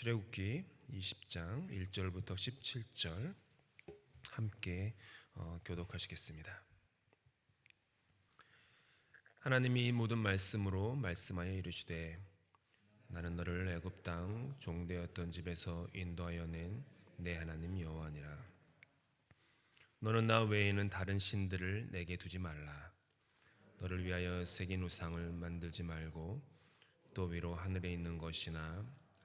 출애굽기 20장 1절부터 17절 함께 어, 교독하시겠습니다. 하나님이 이 모든 말씀으로 말씀하여 이르시되 나는 너를 애굽 땅 종되었던 집에서 인도하여 낸 내 하나님 여호와니라 너는 나 외에는 다른 신들을 내게 두지 말라 너를 위하여 새긴 우상을 만들지 말고 또 위로 하늘에 있는 것이나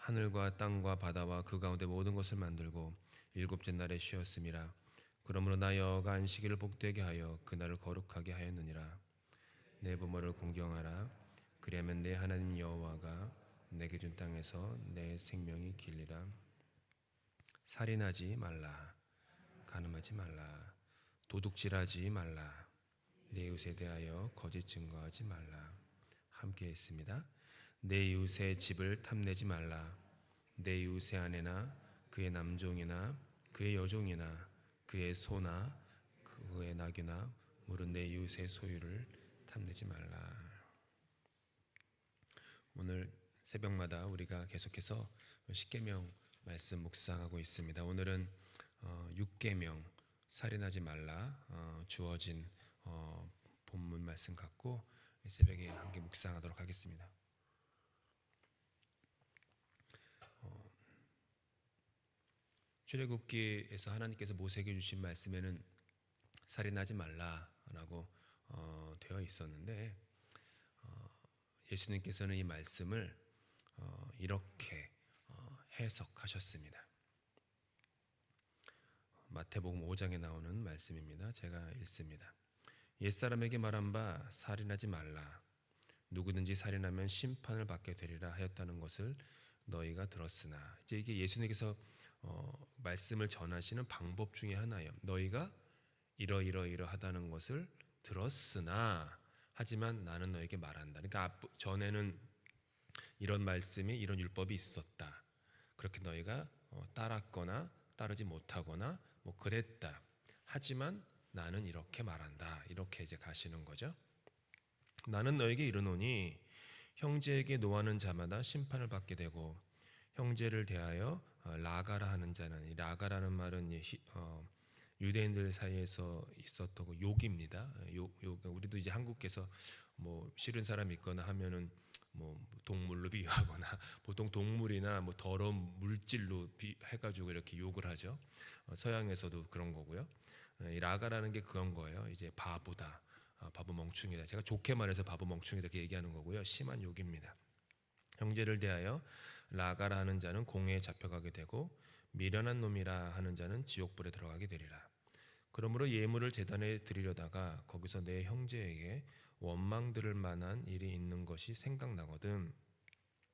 하늘과 땅과 바다와 그 가운데 모든 것을 만들고 일곱째 날에 쉬었음이라. 그러므로 나 여호와가 안식일을 복되게 하여 그날을 거룩하게 하였느니라. 내 부모를 공경하라. 그리하면 내 하나님 여호와가 내게 준 땅에서 내 생명이 길리라. 살인하지 말라. 간음하지 말라. 도둑질하지 말라. 내 이웃에 대하여 거짓 증거하지 말라. 함께 했습니다. 내 이웃의 집을 탐내지 말라. 내 이웃의 아내나 그의 남종이나 그의 여종이나 그의 소나 그의 낙이나 물은 내 이웃의 소유를 탐내지 말라. 오늘 새벽마다 우리가 계속해서 십계명 말씀 묵상하고 있습니다. 오늘은 어, 육계명 살인하지 말라 어, 주어진 어, 본문 말씀 갖고 새벽에 함께 묵상하도록 하겠습니다. 출애굽기에서 하나님께서 모세에게 주신 말씀에는 살인하지 말라라고 어, 되어 있었는데 어, 예수님께서는 이 말씀을 어, 이렇게 어, 해석하셨습니다. 마태복음 5장에 나오는 말씀입니다. 제가 읽습니다. 옛사람에게 말한 바 살인하지 말라. 누구든지 살인하면 심판을 받게 되리라 하였다는 것을 너희가 들었으나 이제 이게 예수님께서 어, 말씀을 전하시는 방법 중에 하나예요. 너희가 이러 이러 하다는 것을 들었으나 하지만 나는 너에게 말한다. 그러니까 앞, 전에는 이런 말씀이 이런 율법이 있었다. 그렇게 너희가 어, 따랐거나 따르지 못하거나 뭐 그랬다. 하지만 나는 이렇게 말한다. 이렇게 이제 가시는 거죠. 나는 너에게 이르노니 형제에게 노하는 자마다 심판을 받게 되고 형제를 대하여 어, 라가라 하는 자는 이 라가라는 말은 어, 유대인들 사이에서 있었던 욕입니다. 욕, 욕 우리도 이제 한국에서 뭐 싫은 사람 있거나 하면은 뭐 동물로 비유하거나 보통 동물이나 뭐 더러운 물질로 해가지고 이렇게 욕을 하죠. 어, 서양에서도 그런 거고요. 이 라가라는 게 그런 거예요. 이제 바보다, 바보 멍충이다. 제가 좋게 말해서 바보 멍충이다 이렇게 얘기하는 거고요. 심한 욕입니다. 형제를 대하여 라가라 하는 자는 공회에 잡혀가게 되고 미련한 놈이라 하는 자는 지옥불에 들어가게 되리라. 그러므로 예물을 재단에 드리려다가 거기서 내 형제에게 원망 들을 만한 일이 있는 것이 생각나거든.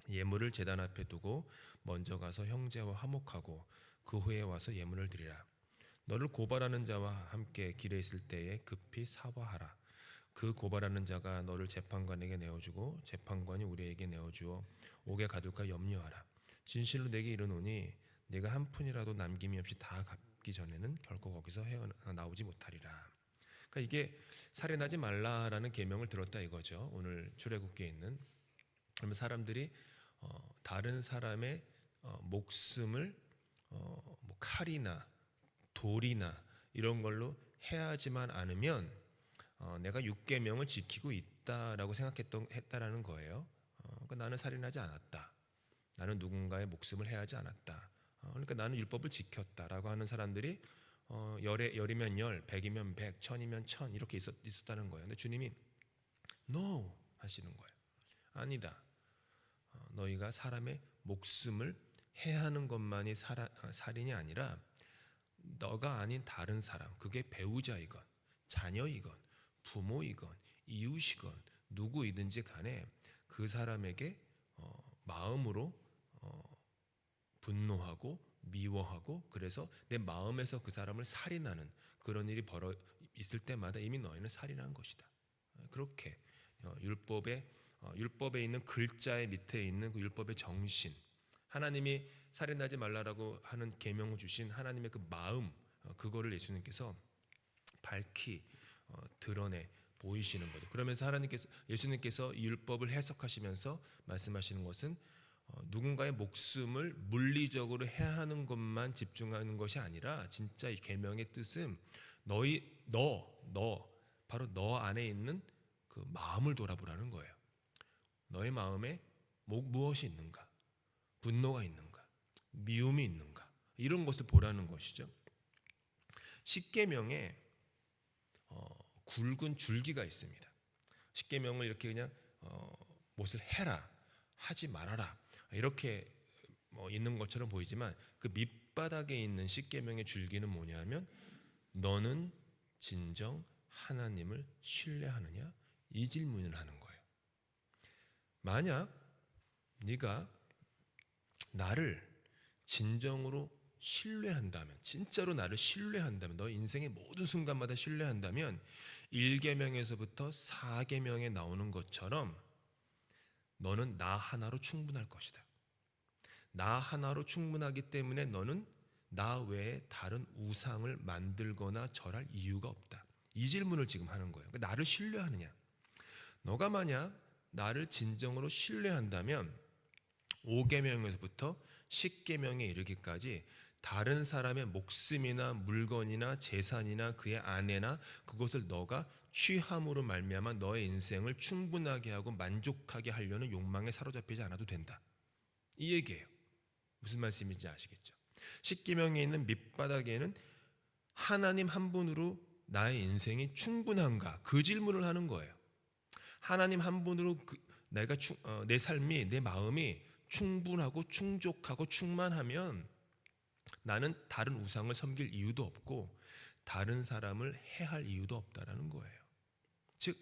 예물을 재단 앞에 두고 먼저 가서 형제와 화목하고 그 후에 와서 예물을 드리라. 너를 고발하는 자와 함께 길에 있을 때에 급히 사과하라. 그 고발하는 자가 너를 재판관에게 내어주고 재판관이 우리에게 내어주어 옥에 가둘까 염려하라. 진실로 내게 이르노니 내가 한 푼이라도 남김이 없이 다 갚기 전에는 결코 거기서 헤어나오지 못하리라. 그러니까 이게 살인하지 말라라는 계명을 들었다 이거죠. 오늘 출애굽기에 있는 그러면 사람들이 어, 다른 사람의 어, 목숨을 어, 뭐 칼이나 돌이나 이런 걸로 해야지만 않으면 어, 내가 육계명을 지키고 있다라고 생각했던 했다라는 거예요. 어, 그러니까 나는 살인하지 않았다. 나는 누군가의 목숨을 해하지 않았다. 어, 그러니까 나는 율법을 지켰다라고 하는 사람들이 어, 열에 열이면 열, 백이면 백, 천이면 천 이렇게 있었, 있었다는 거예요. 근데 주님이 no 하시는 거예요. 아니다. 어, 너희가 사람의 목숨을 해하는 것만이 살아, 어, 살인이 아니라 너가 아닌 다른 사람, 그게 배우자이건 자녀이건 부모이건 이웃이건 누구이든지 간에 그 사람에게 어, 마음으로 어, 분노하고 미워하고 그래서 내 마음에서 그 사람을 살인하는 그런 일이 벌어 있을 때마다 이미 너희는 살인한 것이다. 어, 그렇게 어, 율법의 어, 율법에 있는 글자의 밑에 있는 그 율법의 정신 하나님이 살인하지 말라라고 하는 계명을 주신 하나님의 그 마음 어, 그거를 예수님께서 밝히 어, 드러내 보이시는 거죠. 그러면서 하나님께서 예수님께서 이 율법을 해석하시면서 말씀하시는 것은 어, 누군가의 목숨을 물리적으로 해하는 것만 집중하는 것이 아니라 진짜 이 계명의 뜻은 너희 너너 바로 너 안에 있는 그 마음을 돌아보라는 거예요. 너의 마음에 뭐, 무엇이 있는가? 분노가 있는가? 미움이 있는가? 이런 것을 보라는 것이죠. 십계명에 어, 굵은 줄기가 있습니다. 십계명을 이렇게 그냥 어, 무엇을 해라, 하지 말아라 이렇게 뭐 있는 것처럼 보이지만 그 밑바닥에 있는 십계명의 줄기는 뭐냐면 너는 진정 하나님을 신뢰하느냐 이 질문을 하는 거예요. 만약 네가 나를 진정으로 신뢰한다면 진짜로 나를 신뢰한다면 너 인생의 모든 순간마다 신뢰한다면 1계명에서부터 4계명에 나오는 것처럼 너는 나 하나로 충분할 것이다. 나 하나로 충분하기 때문에 너는 나 외에 다른 우상을 만들거나 절할 이유가 없다. 이 질문을 지금 하는 거예요. 그러니까 나를 신뢰하느냐? 너가 만약 나를 진정으로 신뢰한다면 5계명에서부터 10계명에 이르기까지 다른 사람의 목숨이나 물건이나 재산이나 그의 아내나 그것을 너가 취함으로 말미암아 너의 인생을 충분하게 하고 만족하게 하려는 욕망에 사로잡히지 않아도 된다. 이 얘기예요. 무슨 말씀인지 아시겠죠? 10계명에 있는 밑바닥에는 하나님 한 분으로 나의 인생이 충분한가? 그 질문을 하는 거예요. 하나님 한 분으로 그, 내가 충, 어, 내 삶이 내 마음이 충분하고 충족하고 충만하면 나는 다른 우상을 섬길 이유도 없고 다른 사람을 해할 이유도 없다라는 거예요. 즉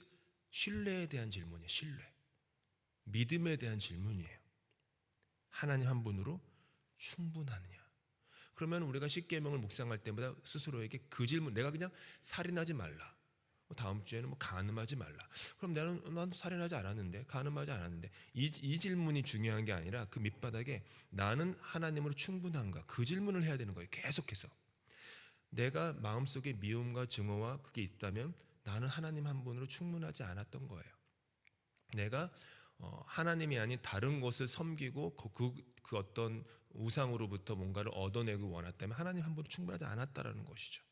신뢰에 대한 질문이에요. 신뢰. 믿음에 대한 질문이에요. 하나님 한 분으로 충분하느냐? 그러면 우리가 십계명을 묵상할 때마다 스스로에게 그 질문 내가 그냥 살인하지 말라. 뭐 다음 주에는 뭐 간음하지 말라. 그럼 나는 난 살인하지 않았는데 간음하지 않았는데 이, 이 질문이 중요한 게 아니라 그 밑바닥에 나는 하나님으로 충분한가 그 질문을 해야 되는 거예요. 계속해서 내가 마음속에 미움과 증오와 그게 있다면 나는 하나님 한 분으로 충분하지 않았던 거예요. 내가 어, 하나님이 아닌 다른 것을 섬기고 그, 그, 그 어떤 우상으로부터 뭔가를 얻어내고 원했다면 하나님 한 분으로 충분하지 않았다라는 것이죠.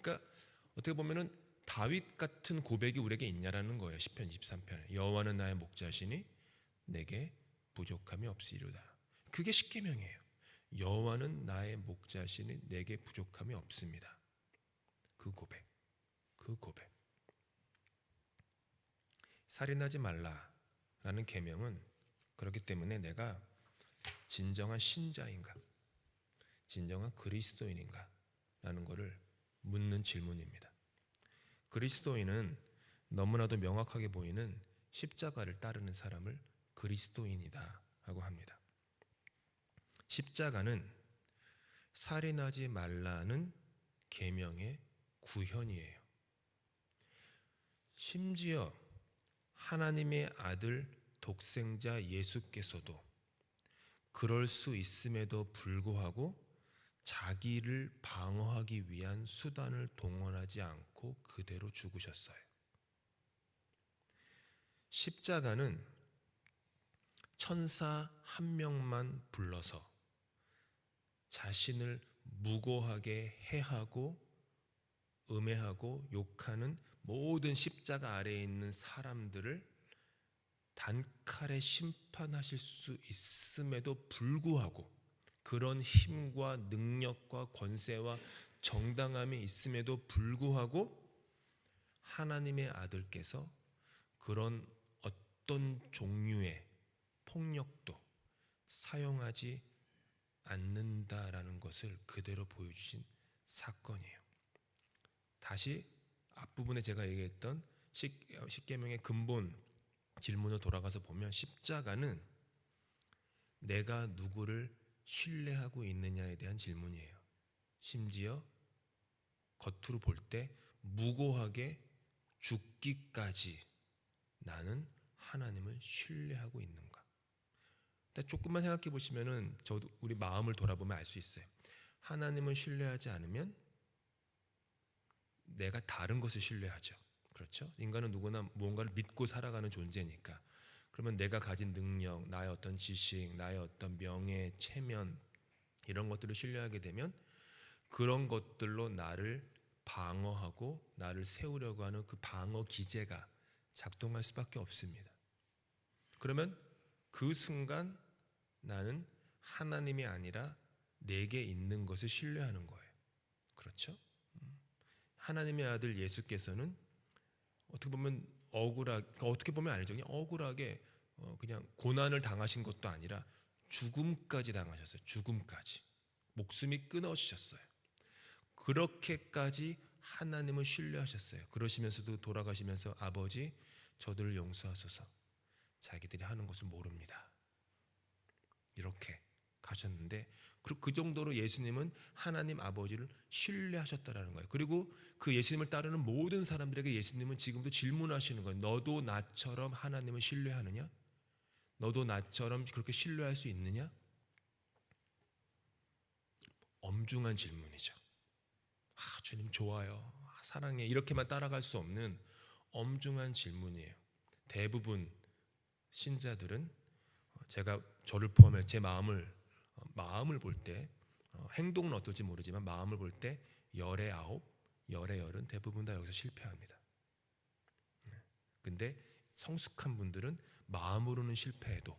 그러니까 어떻게 보면은 다윗 같은 고백이 우리에게 있냐라는 거예요. 시편 23편에 여호와는 나의 목자시니 내게 부족함이 없으리로다. 그게 십계명이에요. 여호와는 나의 목자시니 내게 부족함이 없습니다. 그 고백. 그 고백. 살인하지 말라라는 계명은 그렇기 때문에 내가 진정한 신자인가? 진정한 그리스도인인가? 라는 것을 묻는 질문입니다. 그리스도인은 너무나도 명확하게 보이는 십자가를 따르는 사람을 그리스도인이다 하고 합니다. 십자가는 살인하지 말라는 계명의 구현이에요. 심지어 하나님의 아들 독생자 예수께서도 그럴 수 있음에도 불구하고 자기를 방어하기 위한 수단을 동원하지 않고 그대로 죽으셨어요. 십자가는 천사 한 명만 불러서 자신을 무고하게 해하고 음해하고 욕하는 모든 십자가 아래에 있는 사람들을 단칼에 심판하실 수 있음에도 불구하고 그런 힘과 능력과 권세와 정당함이 있음에도 불구하고 하나님의 아들께서 그런 어떤 종류의 폭력도 사용하지 않는다라는 것을 그대로 보여주신 사건이에요. 다시 앞부분에 제가 얘기했던 십- 십계명의 근본 질문으로 돌아가서 보면 십자가는 내가 누구를 신뢰하고 있느냐에 대한 질문이에요. 심지어 겉으로 볼 때 무고하게 죽기까지 나는 하나님을 신뢰하고 있는가? 조금만 생각해 보시면은 저도 우리 마음을 돌아보면 알 수 있어요. 하나님을 신뢰하지 않으면 내가 다른 것을 신뢰하죠. 그렇죠? 인간은 누구나 무언가를 믿고 살아가는 존재니까. 그러면 내가 가진 능력, 나의 어떤 지식, 나의 어떤 명예, 체면 이런 것들을 신뢰하게 되면 그런 것들로 나를 방어하고 나를 세우려고 하는 그 방어 기제가 작동할 수밖에 없습니다. 그러면 그 순간 나는 하나님이 아니라 내게 있는 것을 신뢰하는 거예요. 그렇죠? 음. 하나님의 아들 예수께서는 어떻게 보면 억울하 어떻게 보면 아니죠. 그냥 억울하게 어, 그냥 고난을 당하신 것도 아니라 죽음까지 당하셨어요. 죽음까지 목숨이 끊어지셨어요. 그렇게까지 하나님을 신뢰하셨어요. 그러시면서도 돌아가시면서 아버지 저들을 용서하소서. 자기들이 하는 것을 모릅니다. 이렇게 가셨는데 그- 그 정도로 예수님은 하나님 아버지를 신뢰하셨다라는 거예요. 그리고 그 예수님을 따르는 모든 사람들에게 예수님은 지금도 질문하시는 거예요. 너도 나처럼 하나님을 신뢰하느냐? 너도 나처럼 그렇게 신뢰할 수 있느냐? 엄중한 질문이죠. 아, 주님 좋아요. 아, 사랑해. 이렇게만 따라갈 수 없는 엄중한 질문이에요. 대부분 신자들은 어, 제가 저를 포함해 제 마음을 어, 마음을 볼 때 행동은 어떨지 모르지만 마음을 볼 때 열의 아홉, 열의 열은 대부분 다 여기서 실패합니다. 네. 근데 성숙한 분들은 마음으로는 실패해도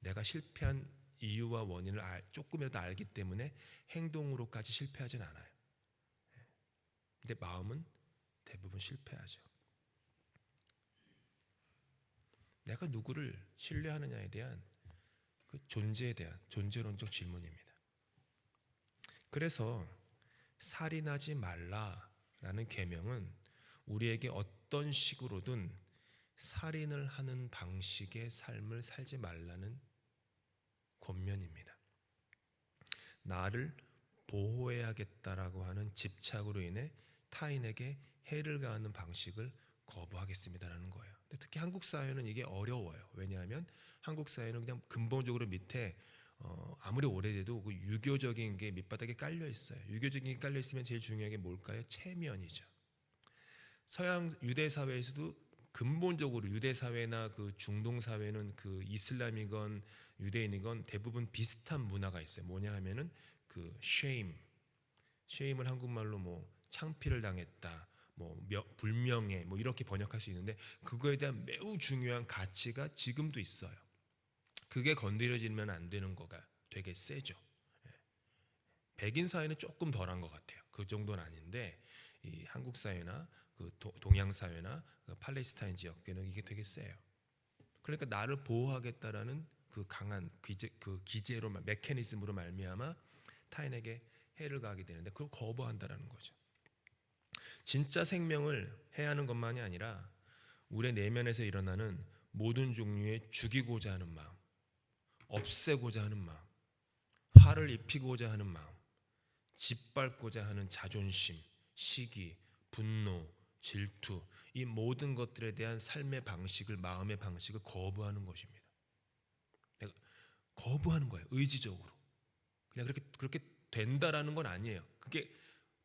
내가 실패한 이유와 원인을 알, 조금이라도 알기 때문에 행동으로까지 실패하진 않아요. 네. 근데 마음은 대부분 실패하죠. 내가 누구를 신뢰하느냐에 대한 그 존재에 대한 존재론적 질문입니다. 그래서 살인하지 말라라는 계명은 우리에게 어떤 식으로든 살인을 하는 방식의 삶을 살지 말라는 권면입니다. 나를 보호해야겠다라고 하는 집착으로 인해 타인에게 해를 가하는 방식을 거부하겠습니다라는 거예요. 특히 한국 사회는 이게 어려워요. 왜냐하면 한국 사회는 그냥 근본적으로 밑에 어, 아무리 오래돼도 그 유교적인 게 밑바닥에 깔려 있어요. 유교적인 게 깔려 있으면 제일 중요한 게 뭘까요? 체면이죠. 서양 유대 사회에서도 근본적으로 유대 사회나 그 중동 사회는 그 이슬람이건 유대인이건 대부분 비슷한 문화가 있어요. 뭐냐 하면은 그 shame, shame을 한국말로 뭐 창피를 당했다, 뭐 명- 불명예, 뭐 이렇게 번역할 수 있는데 그거에 대한 매우 중요한 가치가 지금도 있어요. 그게 건드려지면 안 되는 거가 되게 세죠. 예. 백인 사회는 조금 덜한 것 같아요. 그 정도는 아닌데 이 한국 사회나 그 도- 동양 사회나 그 팔레스타인 지역에는 이게 되게 세요. 그러니까 나를 보호하겠다라는 그 강한 기제, 그 기제로 말- 메커니즘으로 말미암아 타인에게 해를 가하게 되는데 그걸 거부한다라는 거죠. 진짜 생명을 해하는 것만이 아니라 우리의 내면에서 일어나는 모든 종류의 죽이고자 하는 마음, 없애고자 하는 마음, 화를 입히고자 하는 마음, 짓밟고자 하는 자존심, 시기, 분노, 질투, 이 모든 것들에 대한 삶의 방식을 마음의 방식을 거부하는 것입니다. 거부하는 거예요. 의지적으로. 그냥 그렇게 그렇게 된다라는 건 아니에요. 그게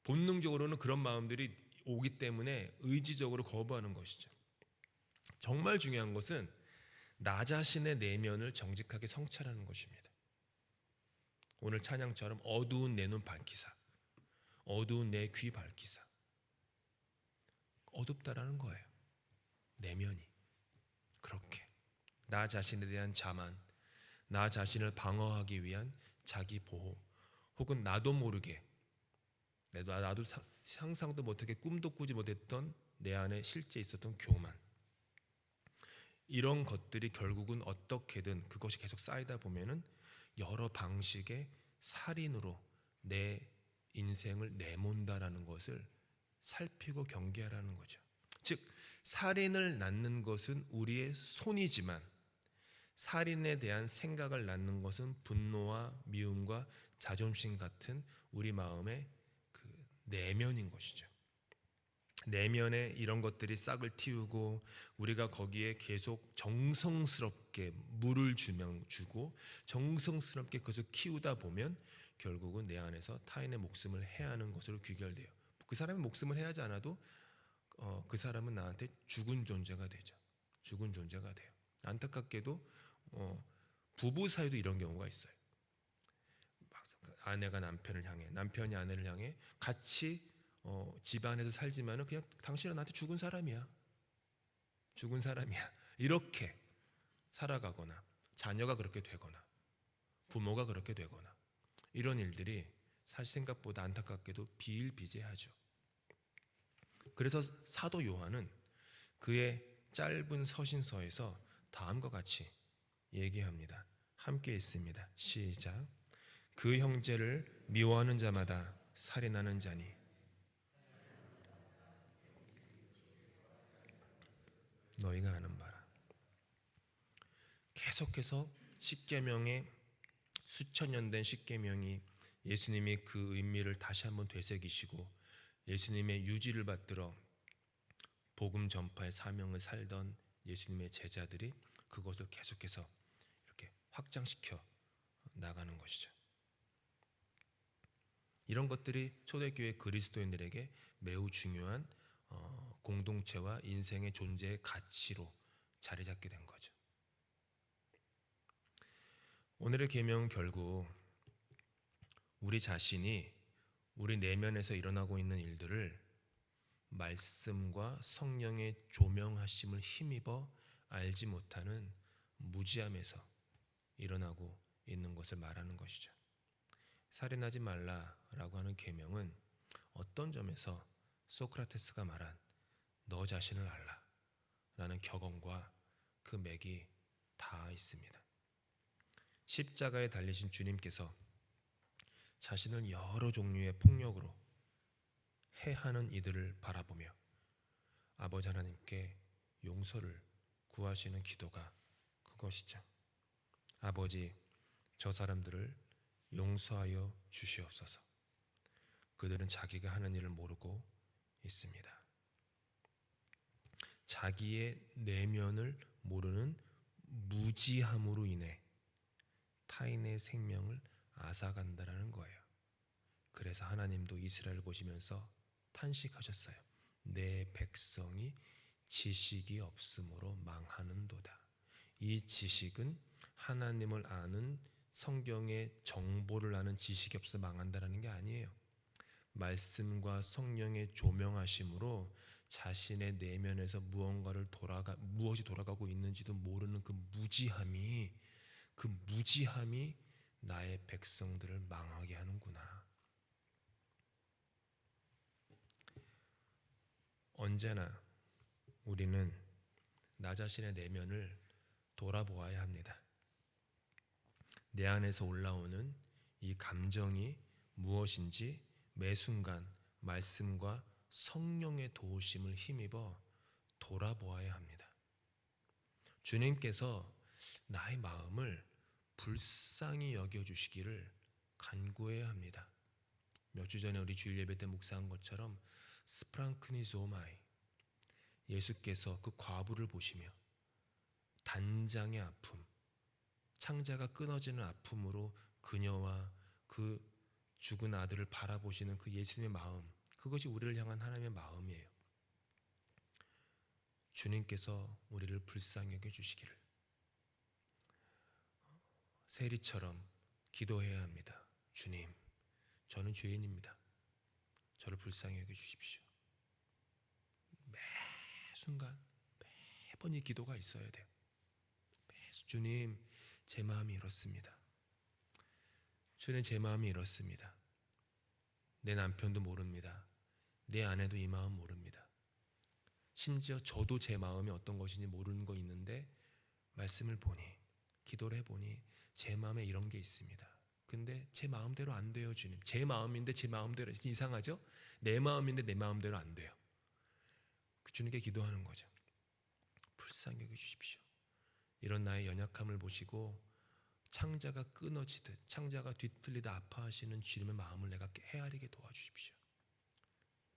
본능적으로는 그런 마음들이 오기 때문에 의지적으로 거부하는 것이죠. 정말 중요한 것은 나 자신의 내면을 정직하게 성찰하는 것입니다. 오늘 찬양처럼 어두운 내 눈 밝히사, 어두운 내 귀 밝히사. 어둡다라는 거예요. 내면이. 그렇게. 나 자신에 대한 자만, 나 자신을 방어하기 위한 자기 보호 혹은 나도 모르게 나도, 상상도 못하게 꿈도 꾸지 못했던 내 안에 실제 있었던 교만. 이런 것들이 결국은 어떻게든 그것이 계속 쌓이다 보면은 여러 방식의 살인으로 내 인생을 내몬다라는 것을 살피고 경계하라는 거죠. 즉 살인을 낳는 것은 우리의 손이지만 살인에 대한 생각을 낳는 것은 분노와 미움과 자존심 같은 우리 마음의 그 내면인 것이죠. 내면에 이런 것들이 싹을 틔우고 우리가 거기에 계속 정성스럽게 물을 주면 주고 정성스럽게 그것을 키우다 보면 결국은 내 안에서 타인의 목숨을 해하는 것으로 귀결돼요. 그 사람의 목숨을 해하지 않아도 어, 그 사람은 나한테 죽은 존재가 되죠. 죽은 존재가 돼요. 안타깝게도 어, 부부 사이도 이런 경우가 있어요. 막 아내가 남편을 향해, 남편이 아내를 향해 같이 어, 집안에서 살지만은 그냥 당신은 나한테 죽은 사람이야. 죽은 사람이야. 이렇게 살아가거나 자녀가 그렇게 되거나 부모가 그렇게 되거나 이런 일들이 사실 생각보다 안타깝게도 비일비재하죠. 그래서 사도 요한은 그의 짧은 서신서에서 다음과 같이 얘기합니다. 함께 있습니다. 시작. 그 형제를 미워하는 자마다 살인하는 자니 너희가 아는 바라. 계속해서 십계명의 수천 년 된 십계명이 예수님이 그 의미를 다시 한번 되새기시고 예수님의 유지를 받들어 복음 전파의 사명을 살던 예수님의 제자들이 그것을 계속해서 이렇게 확장시켜 나가는 것이죠. 이런 것들이 초대교회 그리스도인들에게 매우 중요한 어, 공동체와 인생의 존재의 가치로 자리 잡게 된 거죠. 오늘의 계명은 결국 우리 자신이 우리 내면에서 일어나고 있는 일들을 말씀과 성령의 조명하심을 힘입어 알지 못하는 무지함에서 일어나고 있는 것을 말하는 것이죠. 살인하지 말라라고 하는 계명은 어떤 점에서 소크라테스가 말한 너 자신을 알라 라는 격언과 그 맥이 다 있습니다. 십자가에 달리신 주님께서 자신을 여러 종류의 폭력으로 해하는 이들을 바라보며 아버지 하나님께 용서를 구하시는 기도가 그것이죠. 아버지, 저 사람들을 용서하여 주시옵소서. 그들은 자기가 하는 일을 모르고 있습니다. 자기의 내면을 모르는 무지함으로 인해 타인의 생명을 앗아간다라는 거예요. 그래서 하나님도 이스라엘 보시면서 탄식하셨어요. 내 백성이 지식이 없으므로 망하는도다. 이 지식은 하나님을 아는 성경의 정보를 아는 지식이 없어 망한다라는 게 아니에요. 말씀과 성령의 조명하심으로 자신의 내면에서 무언가를 돌아가 무엇이 돌아가고 있는지도 모르는 그 무지함이 그 무지함이 나의 백성들을 망하게 하는구나. 언제나 우리는 나 자신의 내면을 돌아보아야 합니다. 내 안에서 올라오는 이 감정이 무엇인지 매 순간 말씀과 성령의 도우심을 힘입어 돌아보아야 합니다. 주님께서 나의 마음을 불쌍히 여겨 주시기를 간구해야 합니다. 몇 주 전에 우리 주일 예배 때 묵상한 것처럼 스프랑크니조마이 예수께서 그 과부를 보시며 단장의 아픔, 창자가 끊어지는 아픔으로 그녀와 그 죽은 아들을 바라보시는 그 예수님의 마음, 그것이 우리를 향한 하나님의 마음이에요. 주님께서 우리를 불쌍히 여겨 주시기를 세리처럼 기도해야 합니다. 주님, 저는 죄인입니다. 저를 불쌍히 여겨 주십시오. 매 순간 매번 이 기도가 있어야 돼요. 매 주님, 제 마음이 이렇습니다. 주님 제 마음이 이렇습니다. 내 남편도 모릅니다. 내 아내도 이 마음 모릅니다. 심지어 저도 제 마음이 어떤 것인지 모르는 거 있는데 말씀을 보니 기도를 해보니 제 마음에 이런 게 있습니다. 근데 제 마음대로 안 돼요, 주님. 제 마음인데 제 마음대로 이상하죠? 내 마음인데 내 마음대로 안 돼요. 그 주님께 기도하는 거죠. 불쌍히 여겨 주십시오. 이런 나의 연약함을 보시고 창자가 끊어지듯 창자가 뒤틀리다 아파하시는 주님의 마음을 내가 헤아리게 도와주십시오.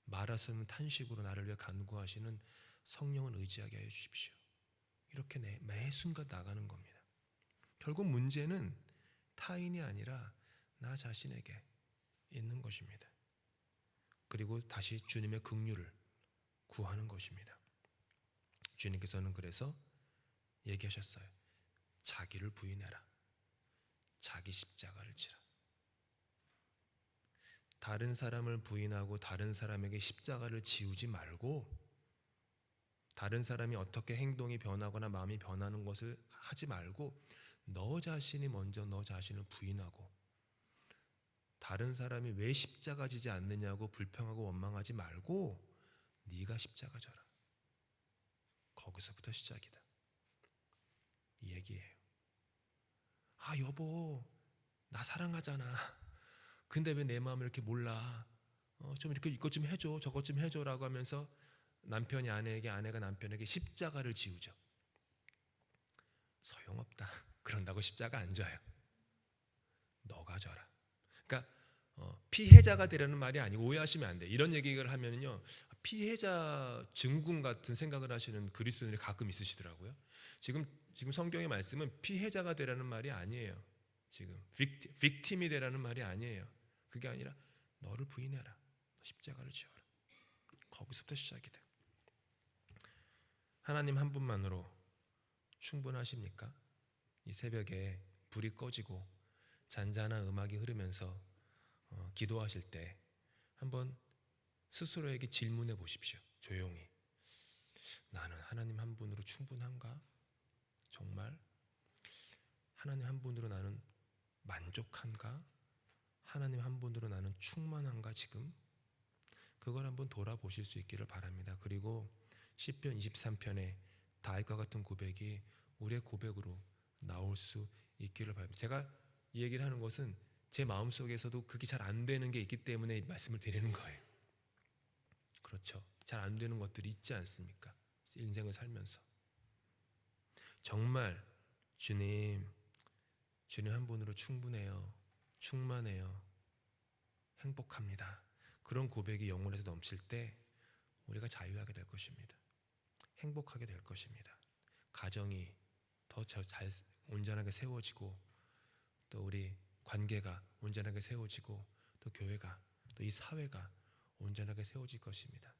말하서는 탄식으로 나를 위해 간구하시는 성령을 의지하게 해 주십시오. 이렇게 내, 매 순간 나가는 겁니다. 결국 문제는 타인이 아니라 나 자신에게 있는 것입니다. 그리고 다시 주님의 긍휼을 구하는 것입니다. 주님께서는 그래서 얘기하셨어요. 자기를 부인해라. 자기 십자가를 지라. 다른 사람을 부인하고 다른 사람에게 십자가를 지우지 말고 다른 사람이 어떻게 행동이 변하거나 마음이 변하는 것을 하지 말고 너 자신이 먼저 너 자신을 부인하고 다른 사람이 왜 십자가 지지 않느냐고 불평하고 원망하지 말고 네가 십자가 져라. 거기서부터 시작이다. 이 얘기예요. 아 여보 나 사랑하잖아. 근데 왜 내 마음을 이렇게 몰라? 어, 좀 이렇게 이것 좀 해줘, 저것 좀 해줘라고 하면서 남편이 아내에게, 아내가 남편에게 십자가를 지우죠. 소용없다. 그런다고 십자가 안 져요. 너가 져라. 그러니까 어, 피해자가 되려는 말이 아니고 오해하시면 안 돼. 이런 얘기를 하면은요 피해자 증군 같은 생각을 하시는 그리스도인들이 가끔 있으시더라고요. 지금 지금 성경의 말씀은 피해자가 되라는 말이 아니에요. 지금 빅, 빅팀이 되라는 말이 아니에요. 그게 아니라 너를 부인해라. 십자가를 지어라. 거기서부터 시작이다. 하나님 한 분만으로 충분하십니까? 이 새벽에 불이 꺼지고 잔잔한 음악이 흐르면서 어, 기도하실 때 한번 스스로에게 질문해 보십시오. 조용히. 나는 하나님 한 분으로 충분한가? 정말? 하나님 한 분으로 나는 만족한가? 하나님 한 분으로 나는 충만한가 지금? 그걸 한번 돌아보실 수 있기를 바랍니다. 그리고 시편 23편에 다윗과 같은 고백이 우리의 고백으로 나올 수 있기를 바랍니다. 제가 이 얘기를 하는 것은 제 마음 속에서도 그게 잘 안 되는 게 있기 때문에 말씀을 드리는 거예요. 그렇죠. 잘 안 되는 것들이 있지 않습니까? 인생을 살면서. 정말 주님, 주님 한 분으로 충분해요. 충만해요. 행복합니다. 그런 고백이 영혼에서 넘칠 때 우리가 자유하게 될 것입니다. 행복하게 될 것입니다. 가정이 더 잘 온전하게 세워지고 또 우리 관계가 온전하게 세워지고 또 교회가 또 이 사회가 온전하게 세워질 것입니다.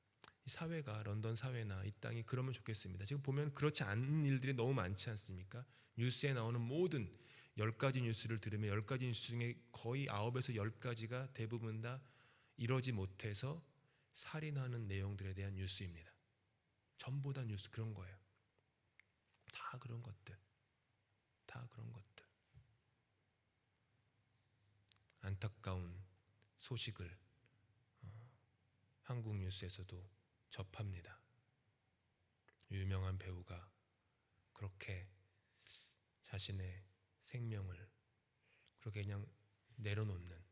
이 사회가 런던 사회나 이 땅이 그러면 좋겠습니다. 지금 보면 그렇지 않은 일들이 너무 많지 않습니까? 뉴스에 나오는 모든 열 가지 뉴스를 들으면 열 가지 뉴스 중에 거의 아홉에서 열 가지가 대부분 다 이러지 못해서 살인하는 내용들에 대한 뉴스입니다. 전부 다 뉴스 그런 거예요. 다 그런 것들. 다 그런 것들. 안타까운 소식을 어, 한국 뉴스에서도 접합니다. 유명한 배우가 그렇게 자신의 생명을 그렇게 그냥 내려놓는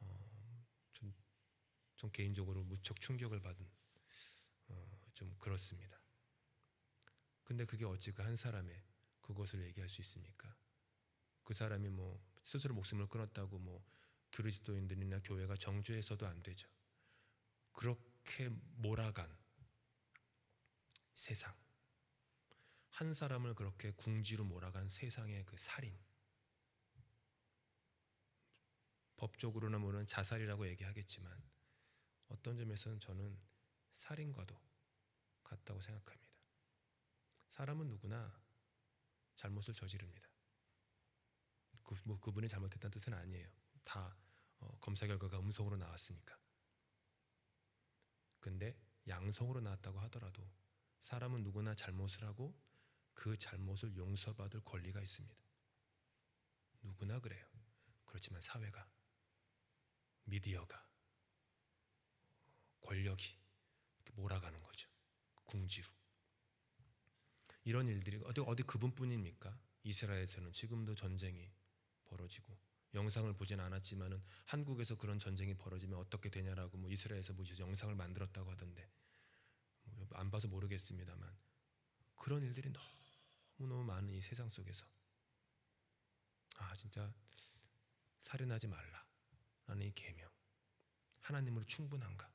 어, 좀, 좀 개인적으로 무척 충격을 받은 어, 좀 그렇습니다. 근데 그게 어찌 그 한 사람의 그것을 얘기할 수 있습니까? 그 사람이 뭐 스스로 목숨을 끊었다고 뭐 그리스도인들이나 교회가 정죄해서도 안 되죠. 그렇게 몰아간 세상. 한 사람을 그렇게 궁지로 몰아간 세상의 그 살인. 법적으로는 뭐는 자살이라고 얘기하겠지만 어떤 점에서는 저는 살인과도 같다고 생각합니다. 사람은 누구나 잘못을 저지릅니다. 그, 뭐 그분이 잘못했다는 뜻은 아니에요. 다 어, 검사 결과가 음성으로 나왔으니까. 근데 양성으로 나왔다고 하더라도 사람은 누구나 잘못을 하고 그 잘못을 용서받을 권리가 있습니다. 누구나 그래요. 그렇지만 사회가 미디어가 권력이 몰아가는 거죠. 궁지로. 이런 일들이 어디 어디 그분뿐입니까? 이스라엘에서는 지금도 전쟁이 벌어지고 영상을 보진 않았지만은 한국에서 그런 전쟁이 벌어지면 어떻게 되냐라고 뭐 이스라엘에서 뭐 영상을 만들었다고 하던데 뭐 안 봐서 모르겠습니다만 그런 일들이 너무 너무 많은 이 세상 속에서 아 진짜 살인하지 말라라는 이 계명 하나님으로 충분한가?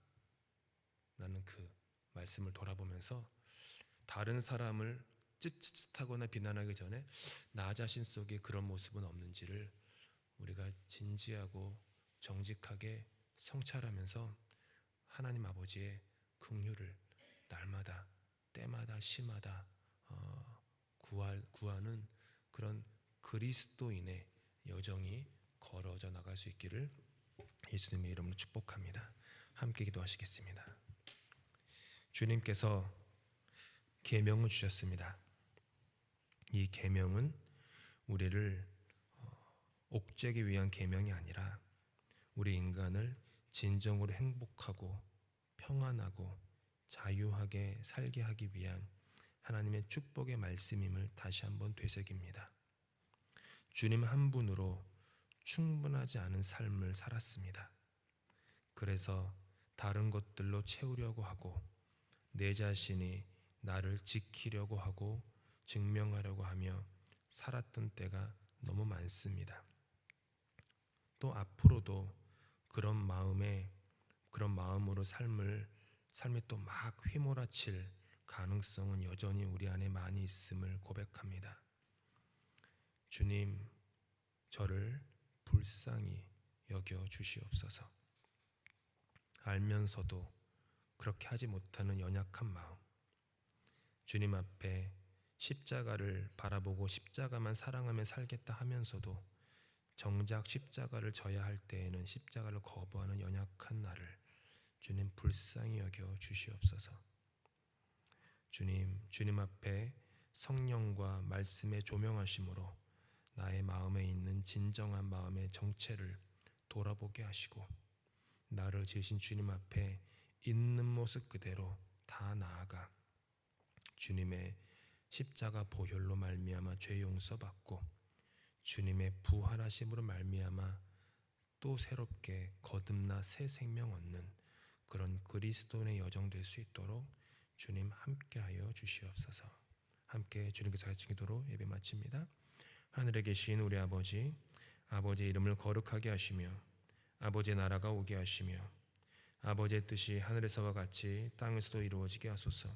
나는 그 말씀을 돌아보면서 다른 사람을 찌릿하거나 비난하기 전에 나 자신 속에 그런 모습은 없는지를 우리가 진지하고 정직하게 성찰하면서 하나님 아버지의 긍휼을 날마다 때마다 시마다 어, 구할, 구하는 그런 그리스도인의 여정이 걸어져 나갈 수 있기를 예수님의 이름으로 축복합니다. 함께 기도하시겠습니다. 주님께서 계명을 주셨습니다. 이 계명은 우리를 어, 옥죄기 위한 계명이 아니라 우리 인간을 진정으로 행복하고 평안하고 자유하게 살게 하기 위한 하나님의 축복의 말씀임을 다시 한번 되새깁니다. 주님 한 분으로 충분하지 않은 삶을 살았습니다. 그래서 다른 것들로 채우려고 하고 내 자신이 나를 지키려고 하고 증명하려고 하며 살았던 때가 너무 많습니다. 또 앞으로도 그런 마음에 그런 마음으로 삶을 삶이 또 막 휘몰아칠 가능성은 여전히 우리 안에 많이 있음을 고백합니다. 주님, 저를 불쌍히 여겨 주시옵소서. 알면서도 그렇게 하지 못하는 연약한 마음. 주님 앞에 십자가를 바라보고 십자가만 사랑하며 살겠다 하면서도 정작 십자가를 져야 할 때에는 십자가를 거부하는 연약한 나를 주님 불쌍히 여겨 주시옵소서. 주님, 주님 앞에 성령과 말씀의 조명하심으로 나의 마음에 있는 진정한 마음의 정체를 돌아보게 하시고 나를 지으신 주님 앞에 있는 모습 그대로 다 나아가 주님의 십자가 보혈로 말미암아 죄 용서 받고 주님의 부활하심으로 말미암아 또 새롭게 거듭나 새 생명 얻는 그런 그리스도인의 여정 될 수 있도록 주님 함께하여 주시옵소서. 함께 주님께서 가르친 기도로 예배 마칩니다. 하늘에 계신 우리 아버지, 아버지의 이름을 거룩하게 하시며 아버지의 나라가 오게 하시며 아버지의 뜻이 하늘에서와 같이 땅에서도 이루어지게 하소서.